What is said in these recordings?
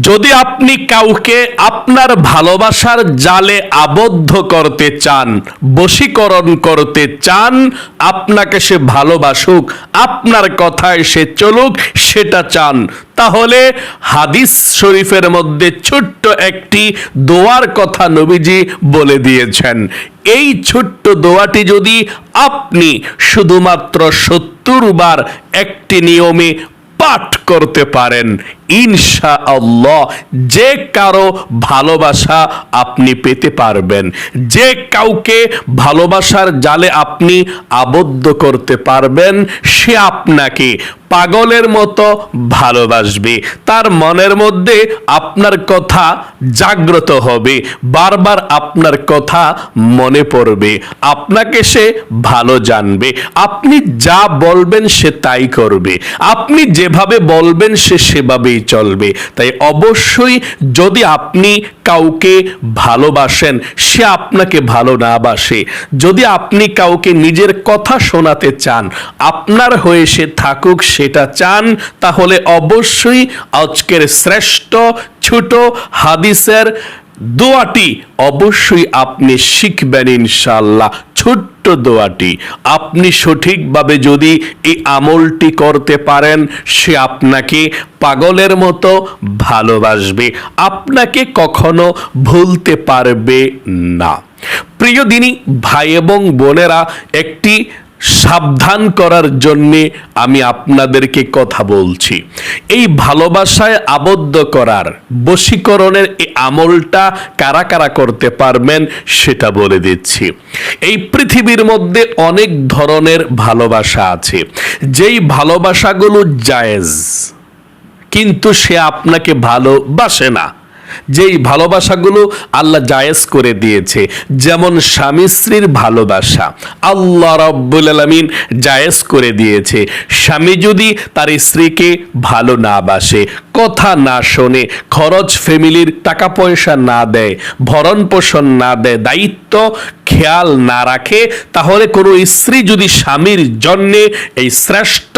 যদি আপনি কাউকে আপনার ভালোবাসার জালে আবদ্ধ করতে চান, বশীকরণ করতে চান, আপনাকে সে ভালোবাসুক, আপনার কথায় সে চলুক, সেটা চান, তাহলে হাদিস শরীফের মধ্যে ছোট্ট একটি দোয়ার কথা নবীজি বলে দিয়েছেন। এই ছোট্ট দোয়াটি যদি আপনি শুধুমাত্র সত্তর বার একটি নিয়মে পাঠ করতে পারেন। ইনশা আল্লাহ যে কারও ভালোবাসা আপনি পেতে পারবেন। যে কাউকে ভালোবাসার জালে আপনি আবদ্ধ করতে পারবেন, সে আপনাকে পাগলের মতো ভালোবাসবে। তার মনের মধ্যে আপনার কথা জাগ্রত হবে। বারবার আপনার কথা মনে পড়বে। আপনাকে সে ভালো জানবে। আপনি যা বলবেন সে তাই করবে। আপনি যেভাবে বলবেন সে সেভাবেই চলবে। তাই অবশ্যই যদি আপনি কাউকে ভালোবাসেন, সে আপনাকে ভালো না বাসে। যদি আপনি কাউকে নিজের কথা শোনাতে চান, আপনার হয়ে সে থাকুক, সেটা চান, তাহলে অবশ্যই আজকের শ্রেষ্ঠ ছোট হাদিসের দোয়াটি অবশ্যই আপনি শিখবেন ইনশাল্লাহ ছোট্ট দোয়াটি। আপনি সঠিকভাবে যদি এই আমলটি করতে পারেন, সে আপনাকে পাগলের মতো ভালোবাসবে। আপনাকে কখনো ভুলতে পারবে না। প্রিয় দিনী, ভাই এবং বোনেরা, একটি সাবধান করার জন্যে আমি আপনাদেরকে কথা বলছি। এই ভালোবাসায় আবদ্ধ করার বশীকরণের এই আমলটা কারা কারা করতে পারবেন সেটা বলে দিচ্ছি। এই পৃথিবীর মধ্যে অনেক ধরনের ভালোবাসা আছে। যেই ভালোবাসাগুলো জায়েজ, কিন্তু সে আপনাকে ভালোবাসে না। যেই ভালোবাসাগুলো আল্লাহ জায়েজ করে দিয়েছে, যেমন স্বামী স্ত্রীর ভালোবাসা, আল্লাহ রব্বুল আলমিন জায়েজ করে দিয়েছে। স্বামী যদি তার স্ত্রীকে ভালো না বাসে, কথা না শোনে, খরচ ফ্যামিলির টাকা পয়সা না দেয় ভরণ পোষণ না দেয়, দায়িত্ব, খেয়াল না রাখে, তাহলে কোনো স্ত্রী যদি স্বামীর জন্যে এই শ্রেষ্ঠ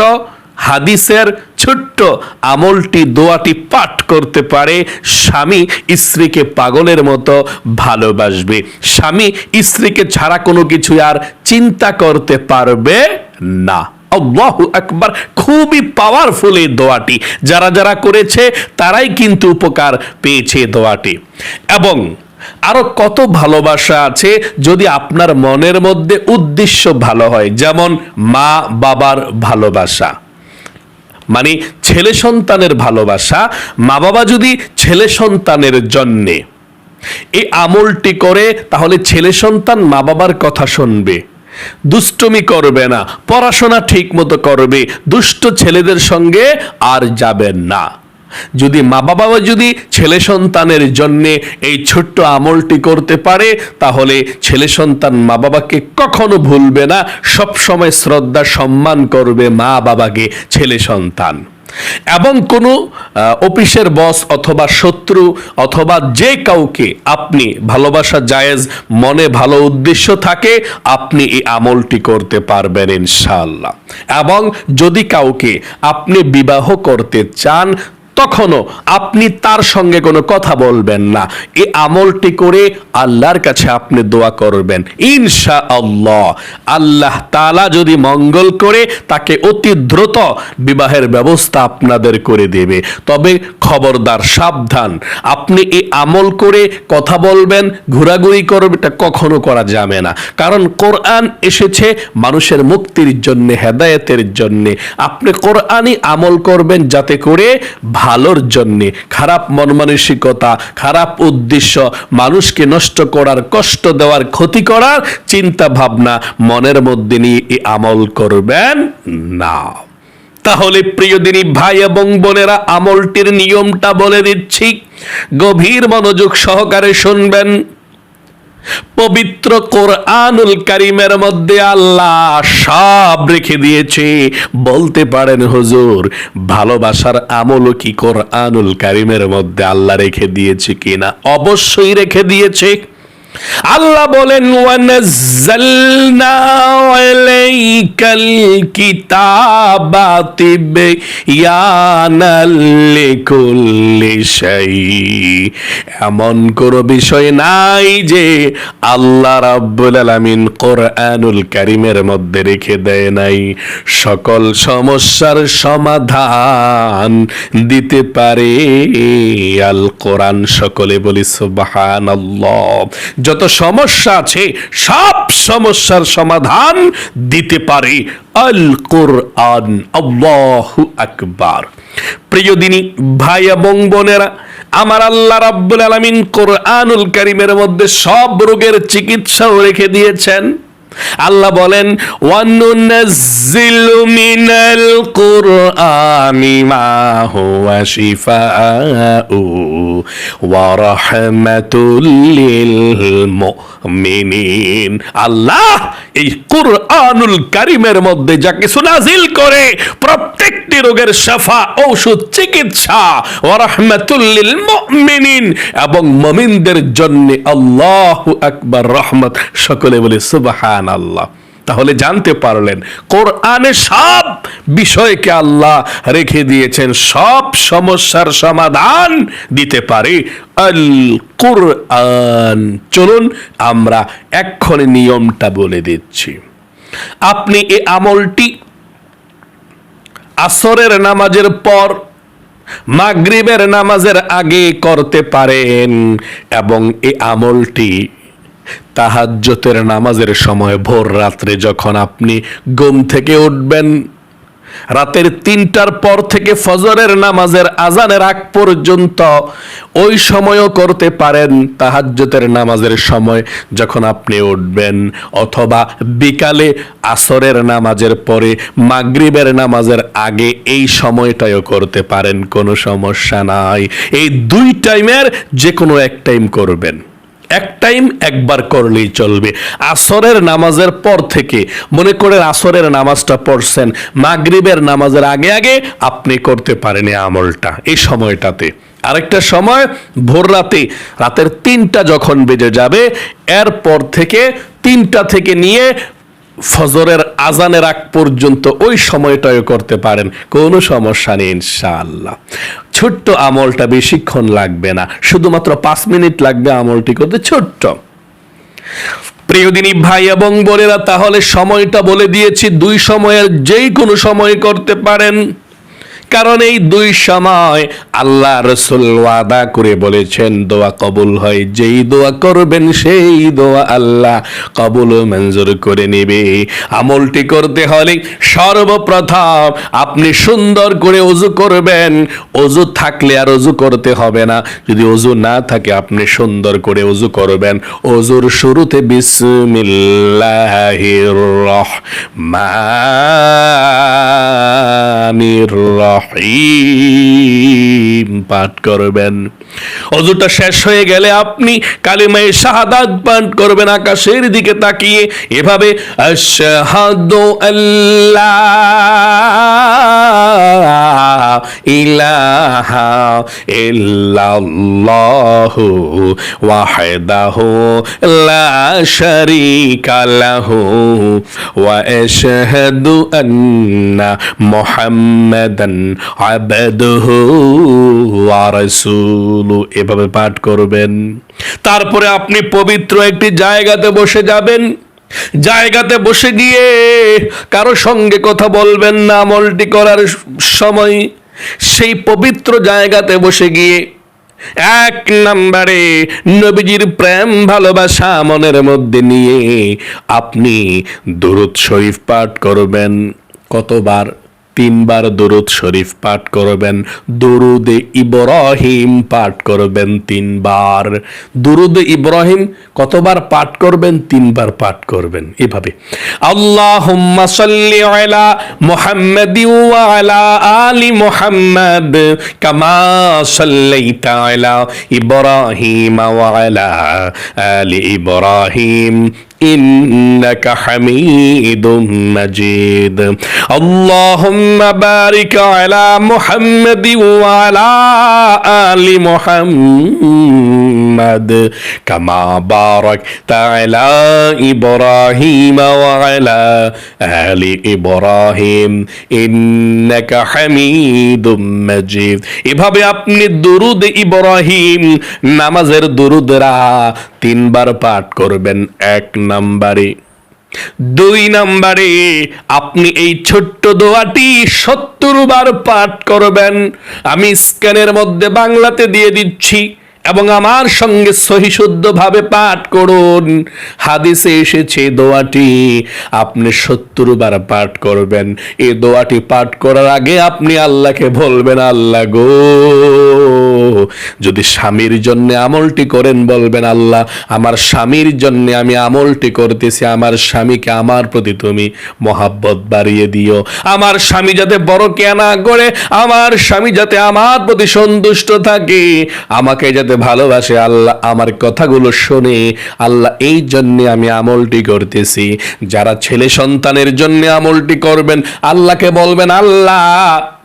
হাদিসের ছোট্ট আমলটি, দোয়াটি পাঠ করতে পারে। স্বামী স্ত্রীকে পাগলের মতো ভালোবাসবে। স্বামী স্ত্রীকে ছাড়া কোনো কিছু আর চিন্তা করতে পারবে না। আল্লাহু আকবার, খুবই পাওয়ারফুল এই দোয়াটি। যারা যারা করেছে, তারাই কিন্তু উপকার পেয়েছে দোয়াটি। এবং আরও কত ভালোবাসা আছে যদি আপনার মনের মধ্যে উদ্দেশ্য ভালো হয়, যেমন মা বাবার ভালোবাসা। মানে ছেলে সন্তানের ভালোবাসা মা বাবা যদি ছেলে সন্তানের জন্যে এই আমলটি করে, তাহলে ছেলে সন্তান মা বাবার কথা শুনবে। দুষ্টমি করবে না, পড়াশোনা ঠিক মতো করবে, দুষ্ট ছেলেদের সঙ্গে আর যাবেন না। যদি মা বাবা যদি ছেলে সন্তানের জন্য এই ছোট্ট আমলটি করতে পারে, তাহলে ছেলে সন্তান মা বাবাকে কখনো ভুলবে না। সব সময় শ্রদ্ধা, সম্মান করবে মা বাবাকে, ছেলে সন্তান। এবং কোনো অফিসের বস অথবা শত্রু অথবা যে কাউকে আপনি ভালোবাসা জায়েজ, মনে ভালো উদ্দেশ্য থাকে, আপনি এই আমলটি করতে পারবেন ইনশাআল্লাহ। এবং যদি কাউকে আপনি বিবাহ করতে চান তখনও আপনি তার সঙ্গে কোনো কথা বলবেন না। এই আমলটি করে আল্লাহর কাছে আপনি দোয়া করবেন। ইনশা আল্লাহ আল্লাহ তালা যদি মঙ্গল করে, তাকে অতি দ্রুত বিবাহের ব্যবস্থা আপনাদের করে দেবে। তবে খবরদার, সাবধান। আপনি এই আমল করে কথা বলবেন, ঘোরাঘুরি করবেন, এটা কখনো করা যাবে না। কারণ কোরআন এসেছে মানুষের মুক্তির জন্য, হেদায়েতের জন্য। আপনি কোরআনই আমল করবেন যাতে করে ভালোর জন্যে, খারাপ মন মানসিকতা খারাপ উদ্দেশ্য, মানুষকে নষ্ট করার, কষ্ট দেওয়ার, ক্ষতি করার চিন্তা ভাবনা মনের মধ্যে নিয়ে আমল করবেন না। তাহলে প্রিয় দিনী ভাই এবং বোনেরা, আমলটির নিয়মটা বলে দিচ্ছি। গভীর মনোযোগ সহকারে শুনবেন। পবিত্র কোরআনুল কারিমের মধ্যে আল্লাহ সব রেখে দিয়েছে। বলতে পারেন, হুজুর, ভালোবাসার আমল কি কোরআনুল কারিমের মধ্যে আল্লাহ রেখে দিয়েছে কিনা? অবশ্যই রেখে দিয়েছে। আল্লাহ বলেন এমন কোন বিষয় নাই যে আল্লাহ রাব্বুল আলামিন কোরআনুল কারীমের মধ্যে রেখে দেয় নাই। সকল সমস্যার সমাধান দিতে পারে আল কোরআন সকলে বলি, সুবহানাল্লাহ। যত সমস্যা আছে, সব সমস্যার সমাধান দিতে পারে। আল কোরআন আল্লাহু আকবার। প্রিয় দিনী, ভাই এবং বোনেরা, আমার আল্লাহ রাব্বুল আলামিন কোরআনুল কারীমের মধ্যে সব রোগের চিকিৎসাও রেখে দিয়েছেন। আল্লাহ বলেন মিনাল আল্লাহ এই কুরআনুল কারীমের মধ্যে যা কিছু নাজিল করে, প্রত্যেকটি রোগের শাফা, ঔষধ, চিকিৎসা ওয়া রাহমাতুল মুমিনিন এবং মুমিনদের জন্য আল্লাহু আকবার রহমত। সকলে বলে, সুবহান আল্লাহ তাহলে জানতে পারলেন, কোরআনে সব বিষয়কে আল্লাহ রেখে দিয়েছেন, সব সমস্যার সমাধান দিতে পারে। আল কোরআন। চলুন আমরা এক্ষণে নিয়মটা বলে দিচ্ছি। আপনি এ আমলটি আসরের নামাজের পর, মাগরিবের নামাজের আগে করতে পারেন এবং এই আমলটি তাহাজ্জতের নামাজের সময় ভোর রাত্রে যখন আপনি ঘুম থেকে উঠবেন, রাতের তিনটার পর থেকে ফজরের নামাজের আজানের আগ পর্যন্ত ওই সময়ও করতে পারেন তাহাজ্জতের নামাজের সময় যখন আপনি উঠবেন, অথবা বিকালে আসরের নামাজের পরে মাগরিবের নামাজের আগে এই সময়টাও করতে পারেন, কোনো সমস্যা নাই। এই দুই টাইমের যে কোনো এক টাইম করবেন। এক টাইম একবার করলেই চলবে। আসরের নামাজের পর থেকে মনে করেন আসরের নামাজটা পড়ছেন, মাগরিবের নামাজের আগে আগে আপনি করতে পারেন এই আমলটা এই সময়টাতে। আরেকটা সময়, ভোর রাতে, রাতের তিনটা যখন বেজে যাবে, এরপর থেকে তিনটা থেকে নিয়ে ফজরের আজানের আগ পর্যন্ত ওই সময়টাও করতে পারেন। কোনো সমস্যা নেই, ইনশাআল্লাহ। ছোট্ট আমলটা বেশিক্ষণ লাগবে না। শুধুমাত্র পাঁচ মিনিট লাগবে আমলটি করতে, ছোট্ট। প্রিয়দিনী ভাই এবং বোনেরা, তাহলে সময়টা বলে দিয়েছি, দুই সময়ের যেই কোনো সময় করতে পারেন। কারণ এই দুই সময় আল্লাহ রসুল ওয়াদা করে বলেছেন, দোয়া কবুল হয়, যেই দোয়া করবেন সেই দোয়া আল্লাহ কবুল মঞ্জুর করে নেবে। আমলটি করতে হলে সর্বপ্রথম আপনি সুন্দর করে অজু করবেন। অজু থাকলে আর অজু করতে হবে না। যদি অজু না থাকে, আপনি সুন্দর করে অজু করবেন। অজুর শুরুতে বিসমিল্লাহির রহমানির রহিম পাঠ করবেন। অজুটা শেষ হয়ে গেলে আপনি কালিমায় শাহাদাত পাঠ করবেন, আকাশের দিকে তাকিয়ে। এভাবে আশহাদু আল্লাহ ইলাহা ইল্লাল্লাহু ওয়াহদাহু লা শারীকা লাহু ওয়া আশহাদু আন্না মুহাম্মাদান আবদুহু ওয়া রাসূলু। এভাবে পাঠ করবেন। তারপরে আপনি পবিত্র একটি জায়গাতে বসে যাবেন। জায়গাতে বসে গিয়ে কারও সঙ্গে কথা বলবেন না আমলটি করার সময় সেই পবিত্র জায়গাতে বসে গিয়ে এক নম্বরে নবীজির প্রেম, ভালোবাসা মনের মধ্যে নিয়ে আপনি দরুদ শরীফ পাঠ করবেন। কতবার তিনবার দরুদ শরীফ পাঠ করবেন। দরুদে ইব্রাহিম পাঠ করবেন তিনবার। দরুদ ইব্রাহিম কতবার পাঠ করবেন? তিনবার পাঠ করবেন। এভাবে। আল্লাহুম্মা সাল্লি আলা মুহাম্মাদি ওয়া আলা আলি মুহাম্মাদ কামা সাল্লাইতা আলা ইব্রাহিম ওয়া আলা আলি ইব্রাহিম। إنك حميد مجيد اللهم بارك على محمد وعلى آل محمد كما باركت على إبراهيم وعلى آل إبراهيم إنك حميد مجيد এভাবে আপনি দুরুদ ইব্রাহিম নামাজের দুরুদরা তিনবার পাঠ করবেন এক নাম্বারে। দুই নাম্বারে, আপনি এই ছোট্ট দোয়াটি সত্তর বার পাঠ করবেন। আমি স্ক্যানের মধ্যে বাংলাতে দিয়ে দিচ্ছি। এবং আমার সঙ্গে সহিশুদ্ধভাবে পাঠ করুন। হাদিসে এসেছে দোয়াটি, আপনি সত্তর বার পাঠ করবেন। এই দোয়াটি পাঠ করার আগে আপনি আল্লাহকে বলবেন, আল্লাহ গো। যদি স্বামীর জন্য আমলটি করেন বলবেন, আল্লাহ, আমার স্বামীর জন্য আমি আমলটি করতেছি, আমার স্বামীকে আমার প্রতি তুমি মহাব্বত বাড়িয়ে দিও। আমার স্বামী যাতে বড় কেনা করে, আমার স্বামী যাতে আমার প্রতি সন্তুষ্ট থাকে, আমাকে যাতে ভালোবাসে, আল্লাহ আমার কথাগুলো শোনে, আল্লাহ এই জন্যে আমি আমলটি করতেছি। যারা ছেলে সন্তানের জন্য আমলটি করবেন, আল্লাহকে বলবেন, আল্লাহ,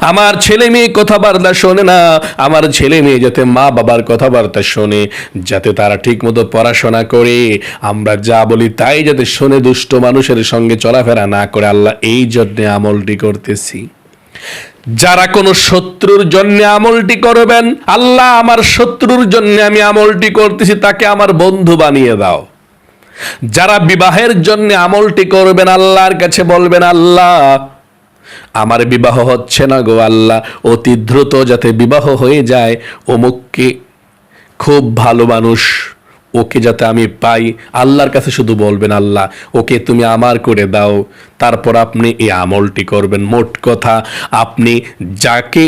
আমার ছেলে মেয়ে কথাবার্তা শোনে না, আমার ছেলে মেয়ে যাতে মা বাবার কথাবার্তা শোনে, যাতে তারা ঠিক মতো পড়াশোনা করে, আমরা যা বলি তাই যাতে শোনে দুষ্ট মানুষের সঙ্গে চলাফেরা না করে, আল্লাহ এই জন্যে আমলটি করতেছি। যারা কোনো শত্রুর জন্য আমলটি করবেন, আল্লাহ আমার শত্রুর জন্য আমি আমলটি করতেছি, তাকে আমার বন্ধু বানিয়ে দাও। যারা বিবাহের জন্য আমলটি করবেন, আল্লাহর কাছে বলবেন, আল্লাহ, আমার বিবাহ হচ্ছে না গো আল্লাহ, অতি দ্রুত যাতে বিবাহ হয়ে যায়, অমুককে খুব ভালো মানুষ ওকে যাতে আমি পাই, আল্লাহর কাছে শুধু বলবেন, আল্লাহ, ওকে তুমি আমার করে দাও। তারপর আপনি এই আমলটি করবেন। মোট কথা, আপনি যাকে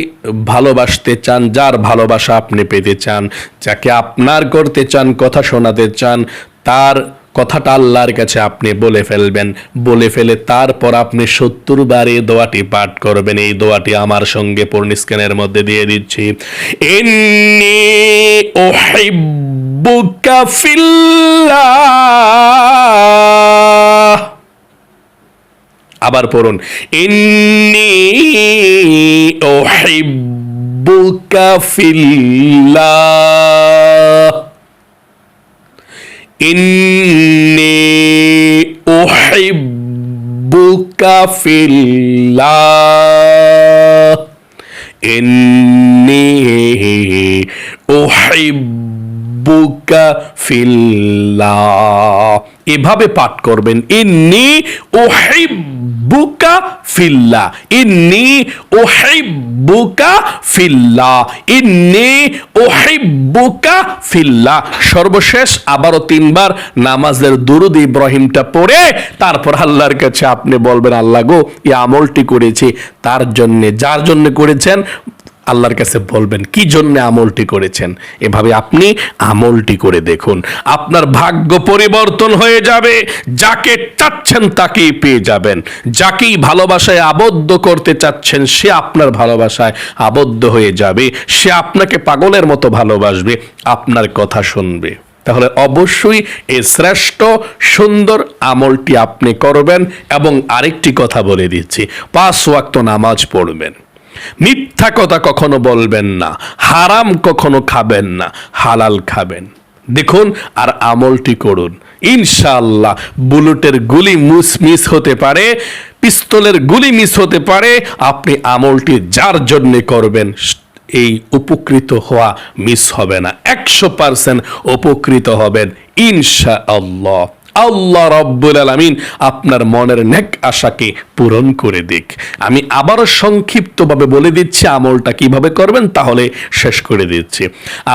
ভালোবাসতে চান, যার ভালোবাসা আপনি পেতে চান, যাকে আপনার করতে চান, কথা শোনাতে চান, তার কথাটা আল্লাহর কাছে আপনি বলে ফেলবেন। বলে ফেলে তারপর আপনি সত্তর বার এই দোয়াটি পাঠ করবেন। এই দোয়াটি আমার সঙ্গে পূর্ণস্ক্যানের মধ্যে দিয়ে দিচ্ছি। ইন্নি রব্বুকা ফিল্লাহ আবার পড়ুন ইন্নি ওহিব্বুকা ফিল্লাহ ইন্নি ওহিব্বুকা ফিল্লাহ ইন্নি ওহিব্বুকা রাব্বুকা ফিল্লা। এভাবে পাঠ করবেন, ইন্নি ওহেব্বুকা ফিল্লা। ইন্নি ওহেব্বুকা ফিল্লা। ইন্নি ওহেব্বুকা ফিল্লা। সর্বশেষ আবারও তিনবার নামাজের দুরুদ ইব্রাহিমটা পড়ে, তারপর আল্লাহর কাছে আপনি বলবেন, আল্লাহ গো, এই আমলটি করেছি, তার জন্যে, যার জন্য করেছেন আল্লাহর কাছে বলবেন, কি জন্য আমলটি করেছেন? এভাবে আপনি আমলটি করে দেখুন। আপনার ভাগ্য পরিবর্তন হয়ে যাবে, যাকে চাচ্ছেন তাকেই পেয়ে যাবেন। যাকেই ভালোবাসায় আবদ্ধ করতে চাচ্ছেন, সে আপনার ভালোবাসায় আবদ্ধ হয়ে যাবে। সে আপনাকে পাগলের মতো ভালোবাসবে, আপনার কথা শুনবে। তাহলে অবশ্যই এই শ্রেষ্ঠ, সুন্দর আমলটি আপনি করবেন এবং আরেকটি কথা বলে দিচ্ছি, পাঁচ ওয়াক্ত নামাজ পড়বেন। মিথ্যা কথা কখনো বলবেন না, হারাম কখনো খাবেন না, হালাল খাবেন। দেখুন আর আমলটি করুন। ইনশাআল্লাহ বুলেটের গুলি মুস মিস হতে পারে, পিস্তলের গুলি মিস হতে পারে, আপনি আমলটি যার জন্যে করবেন, এই উপকৃত হওয়া মিস হবে না। একশো পার্সেন্ট উপকৃত হবেন ইনশা আল্লাহ রব্বুল আলমিন আপনার মনের নেক আশাকে পূরণ করে দিক। আমি আবারও সংক্ষিপ্তভাবে বলে দিচ্ছি, আমলটা কীভাবে করবেন তাহলে শেষ করে দিচ্ছি।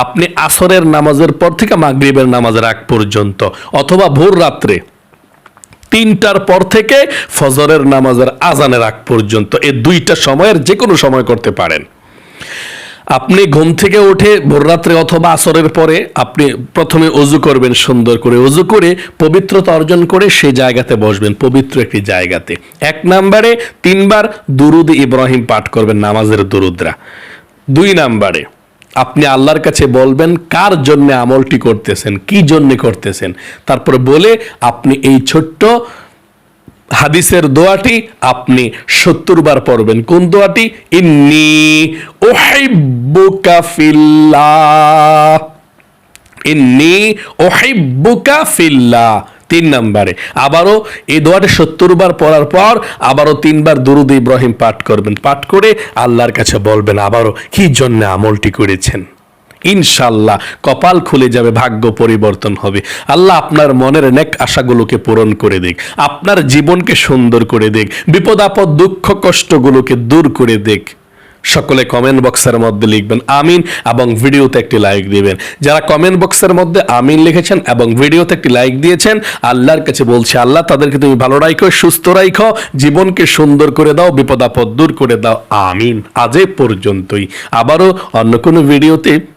আপনি আসরের নামাজের পর থেকে মাগরিবের নামাজের আগ পর্যন্ত অথবা ভোর রাত্রে তিনটার পর থেকে ফজরের নামাজের আজানের আগ পর্যন্ত এই দুইটা সময়ের যে কোনো সময় করতে পারেন। আপনি ঘুম থেকে উঠে ভোররাত্রে অথবা আসরের পরে আপনি প্রথমে অজু করবেন সুন্দর করে। অজু করে পবিত্রতা অর্জন করে সেই জায়গাতে বসবেন, পবিত্র একটি জায়গাতে। এক নাম্বারে তিনবার দুরুদ ইব্রাহিম পাঠ করবেন, নামাজের দুরুদরা। দুই নাম্বারে আপনি আল্লাহর কাছে বলবেন, কার জন্য আমলটি করতেছেন? কি জন্য করতেছেন? তারপর বলে, আপনি এই ছোট্ট হাদিসের দোয়াটি আপনি সত্তর বার পড়বেন। কোন দোয়াটি? ইন্নি ইন্নি ফিল্লাহ। তিন নম্বরে। আবারও এই দোয়াটি সত্তর বার পড়ার পর আবারও তিনবার দুরুদ ইব্রাহিম পাঠ করবেন। পাঠ করে আল্লাহর কাছে বলবেন, আবারও কি জন্য আমলটি করেছেন? ইনশাল্লাহ কপাল খুলে যাবে, ভাগ্য পরিবর্তন হবে। আল্লাহ আপনার মনের নেক আশাগুলোকে পূরণ করে দিক, আপনার জীবনকে সুন্দর করে দিক, বিপদ আপদ, দুঃখ কষ্টগুলোকে দূর করে দিক। সকলে কমেন্ট বক্সের মধ্যে লিখবেন, আমিন, এবং ভিডিওতে একটি লাইক দিবেন। যারা কমেন্ট বক্সের মধ্যে আমিন লিখেছেন এবং ভিডিওতে একটি লাইক দিয়েছেন, আল্লাহর কাছে বলছি, আল্লাহ তাদেরকে তুমি ভালো রাখো সুস্থ রাখো জীবনকে সুন্দর করে দাও, বিপদ আপদ দূর করে দাও, আমিন। আজ পর্যন্তই। আবারও অন্য কোনো ভিডিওতে